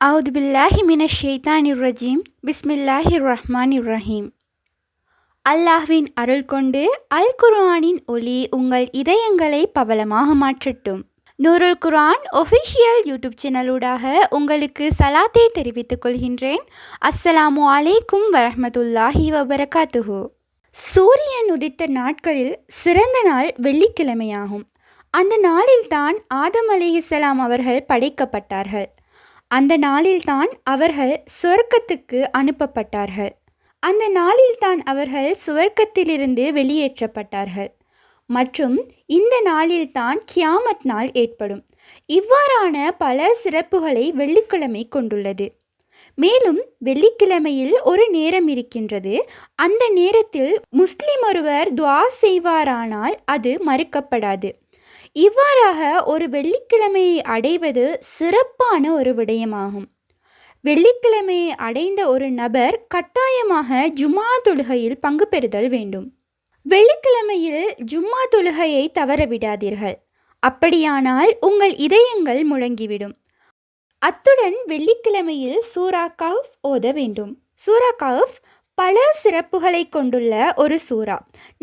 அவுது பில்லாஹி மின ஷெய்தானிர் ரஜீம் பிஸ்மில்லாஹி ரஹ்மான் ரஹீம் அல்லாஹ்வின் அருள் கொண்டு அல் குர்ஆனின் ஒளி உங்கள் இதயங்களை பவலமாக மாற்றட்டும். நூருல் குர்ஆன் ஒஃபிஷியல் யூடியூப் சேனலூடாக உங்களுக்கு சலாத்தை தெரிவித்துக் கொள்கின்றேன். அஸ்ஸலாமு அலைக்கும் வரமத்துல்லாஹி வபரகாத்துஹு. சூரியன் உதித்த நாட்களில் சிறந்த நாள் வெள்ளிக்கிழமையாகும். அந்த நாளில்தான் ஆதம் அலிஹிஸ்ஸலாம் அவர்கள் படைக்கப்பட்டார்கள். அந்த நாளில்தான் அவர்கள் சுவர்க்கத்துக்கு அனுப்பப்பட்டார்கள். அந்த நாளில்தான் அவர்கள் சுவர்க்கத்திலிருந்து வெளியேற்றப்பட்டார்கள். மற்றும் இந்த நாளில்தான் கியாமத் நாள் ஏற்படும். இவ்வாறான பல சிறப்புகளை வெள்ளிக்கிழமை கொண்டுள்ளது. மேலும் வெள்ளிக்கிழமையில் ஒரு நேரம் இருக்கின்றது. அந்த நேரத்தில் முஸ்லிம் ஒருவர் துவா செய்வாரானால் அது மறுக்கப்படாது. இவ்வாறாக ஒரு வெள்ளிக்கிழமையை அடைவது சிறப்பான ஒரு விடயமாகும். வெள்ளிக்கிழமையை அடைந்த ஒரு நபர் கட்டாயமாக ஜுமா தொழுகையில் பங்கு பெறுதல் வேண்டும். வெள்ளிக்கிழமையில் ஜும்மா தொழுகையை தவறவிடாதீர்கள் அப்படியானால் உங்கள் இதயங்கள் முழங்கிவிடும். அத்துடன் வெள்ளிக்கிழமையில் சூரா கஃப் ஓத வேண்டும். சூரா கஃப் பல சிறப்புகளை கொண்டுள்ள ஒரு சூறா.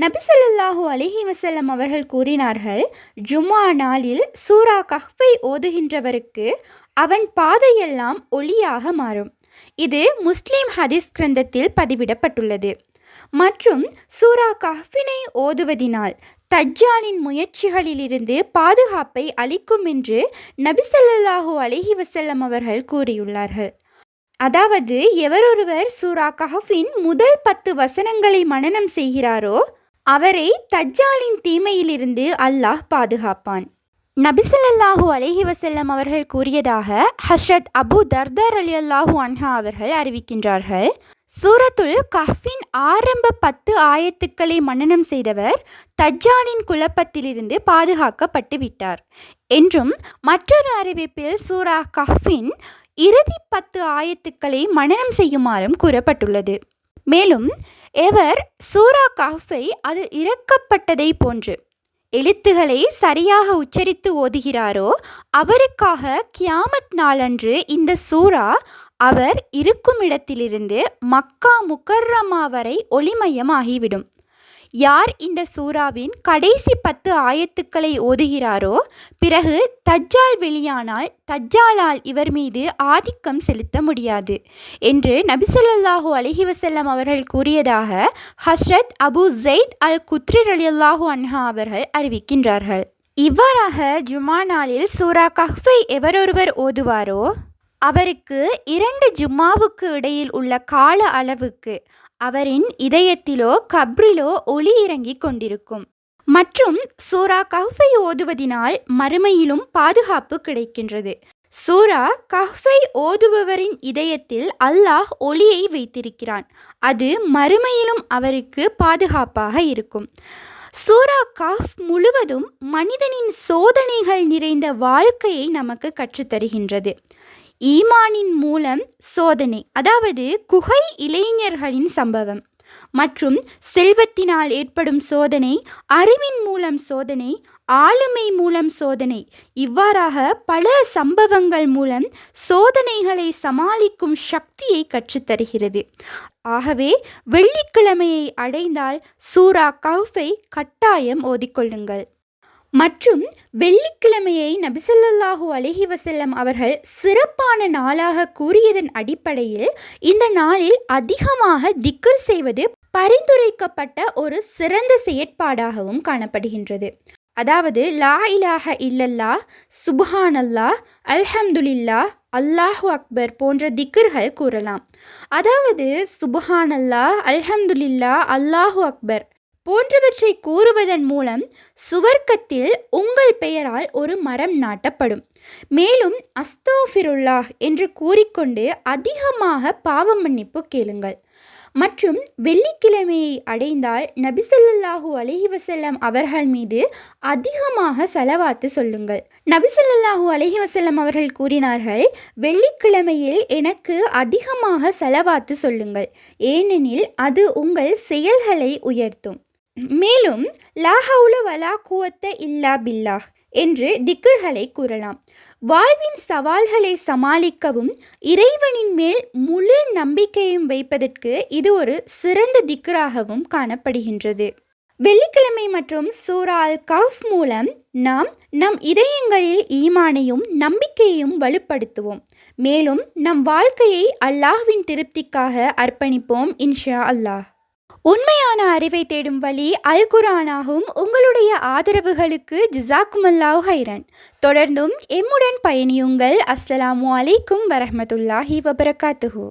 நபிசல்லாஹூ அலிஹி வசல்லம் அவர்கள் கூறினார்கள் ஜுமா நாளில் சூரா கஹ்வை ஓதுகின்றவருக்கு அவன் பாதையெல்லாம் ஒளியாக மாறும். இது முஸ்லீம் ஹதீஸ் கிரந்தத்தில் பதிவிடப்பட்டுள்ளது. மற்றும் சூரா கஹ்ஃபினை ஓதுவதினால் தஜ்ஜாலின் முயற்சிகளிலிருந்து பாதுகாப்பை அளிக்கும் என்று நபிசல்லாஹூ அலிஹி வசல்லம் அவர்கள் கூறியுள்ளார்கள். அதாவது எவரொருவர் சூரா கஹஃபின் முதல் பத்து வசனங்களை மனனம் செய்கிறாரோ அவரை தஜ்ஜாலின் தீமையிலிருந்து அல்லாஹ் பாதுகாப்பான். நபிசல்லாஹூ அலஹி வசல்லம் அவர்கள் கூறியதாக ஹஷ்ரத் அபு தர்தார் அலி அல்லாஹூ அன்ஹா அவர்கள் அறிவிக்கின்றார்கள் சூரத்துல் கஹ்ஃபின் ஆரம்ப பத்து ஆயத்துக்களை மனனம் செய்தவர் தஜ்ஜாலின் குழப்பத்திலிருந்து பாதுகாக்கப்பட்டு விட்டார் என்றும் மற்றொரு அறிவிப்பில் சூரா கஹ்ஃபின் இறுதி பத்து ஆயத்துக்களை மனனம் செய்யுமாறும் கூறப்பட்டுள்ளது. மேலும் எவர் சூரா கஃபை அது இறக்கப்பட்டதை போன்று எழுத்துகளை சரியாக உச்சரித்து ஓதுகிறாரோ அவருக்காக கியாமத் நாளன்று இந்த சூரா அவர் இருக்கும் இடத்திலிருந்து மக்கா முக்கர்ரமா வரை ஒளிமயமாகிவிடும். யார் இந்த சூறாவின் கடைசி பத்து ஆயத்துக்களை ஓதுகிறாரோ? பிறகு தஜ்ஜால் வெளியானால் தஜ்ஜாலால் இவர் மீது ஆதிக்கம் செலுத்த முடியாது என்று நபிசல்லாஹு அலஹி வசல்லம் அவர்கள் கூறியதாக ஹஸ்ரத் அபு ஜெயித் அல் குத்ரி அலியுல்லாஹு அன்ஹா அவர்கள் அறிவிக்கின்றார்கள். இவ்வாறாக ஜுமா நாளில் சூரா கஹ்ஃபை எவரொருவர் ஓதுவாரோ? அவருக்கு இரண்டு ஜும்மாவுக்கு இடையில் உள்ள கால அளவுக்கு அவரின் இதயத்திலோ கப்ரிலோ ஒளி இறங்கிக் கொண்டிருக்கும். மற்றும் சூரா கஹ்ஃபை ஓதுவதினால் மறுமையிலும் பாதுகாப்பு கிடைக்கின்றது. சூரா கஹ்ஃபை ஓதுபவரின் இதயத்தில் அல்லாஹ் ஒளியை வைத்திருக்கிறான். அது மறுமையிலும் அவருக்கு பாதுகாப்பாக இருக்கும். சூரா கஃப் முழுவதும் மனிதனின் சோதனைகள் நிறைந்த வாழ்க்கையை நமக்கு கற்றுத்தருகின்றது. ஈமானின் மூலம் சோதனை அதாவது குகை இளைஞர்களின் சம்பவம். மற்றும் செல்வத்தினால் ஏற்படும் சோதனை அறிவின் மூலம் சோதனை ஆளுமை மூலம் சோதனை. இவ்வாறாக பல சம்பவங்கள் மூலம் சோதனைகளை சமாளிக்கும் சக்தியை கற்றுத்தருகிறது. ஆகவே வெள்ளிக்கிழமையை அடைந்தால் சூரா கவுஃபை கட்டாயம் ஓதிக்கொள்ளுங்கள். மற்றும் வெள்ளிக்கிழமையை நபிசல்லாஹூ அலஹி வசல்லம் அவர்கள் சிறப்பான நாளாக கூறியதன் அடிப்படையில் இந்த நாளில் அதிகமாக திக்கர் செய்வது பரிந்துரைக்கப்பட்ட ஒரு சிறந்த செயற்பாடாகவும் காணப்படுகின்றது. அதாவது லா இலாஹ இல்லல்லா சுப்ஹானல்லா அல்ஹம்துலில்லா அல்லாஹு அக்பர் போன்ற திக்கர்கள் கூறலாம். அதாவது சுபஹானல்லா அல்ஹம்துலில்லா அல்லாஹு அக்பர் போன்றவற்றை கூறுவதன் மூலம் சுவர்க்கத்தில் உங்கள் பெயரால் ஒரு மரம் நாட்டப்படும். மேலும் அஸ்தோஃபிருல்லா என்று கூறிக்கொண்டு அதிகமாக பாவ மன்னிப்பு கேளுங்கள். மற்றும் வெள்ளிக்கிழமையை அடைந்தால் நபிசல்லாஹு அலஹி வசல்லம் அவர்கள் மீது அதிகமாக செலவாத்து சொல்லுங்கள். நபிசல்லாஹு அலஹி வசல்லம் அவர்கள் கூறினார்கள் வெள்ளிக்கிழமையில் எனக்கு அதிகமாக செலவாத்து சொல்லுங்கள். ஏனெனில் அது உங்கள் செயல்களை உயர்த்தும். மேலும் லாஹவுல வலா குவத்த இல்லா பில்லாஹ் என்று திக்கர்களை கூறலாம். வாழ்வின் சவால்களை சமாளிக்கவும் இறைவனின் மேல் முழு நம்பிக்கையும் வைப்பதற்கு இது ஒரு சிறந்த திக்கராகவும் காணப்படுகின்றது. வெள்ளிக்கிழமை மற்றும் சூரா அல் கஃப் மூலம் நாம் நம் இதயங்களில் ஈமானையும் நம்பிக்கையையும் வலுப்படுத்துவோம். மேலும் நம் வாழ்க்கையை அல்லாஹ்வின் திருப்திக்காக அர்ப்பணிப்போம் இன்ஷா அல்லாஹ். உண்மையான அறிவை தேடும் வழி அல் குரானாகும் உங்களுடைய ஆதரவுகளுக்கு ஜிசாக்குமல்லாஹ் ஹைரன். தொடர்ந்தும் எம்முடன் பயணியுங்கள். அஸ்ஸலாமு அலைக்கும் வரஹ்மத்துல்லாஹி வபரகாத்துஹூ.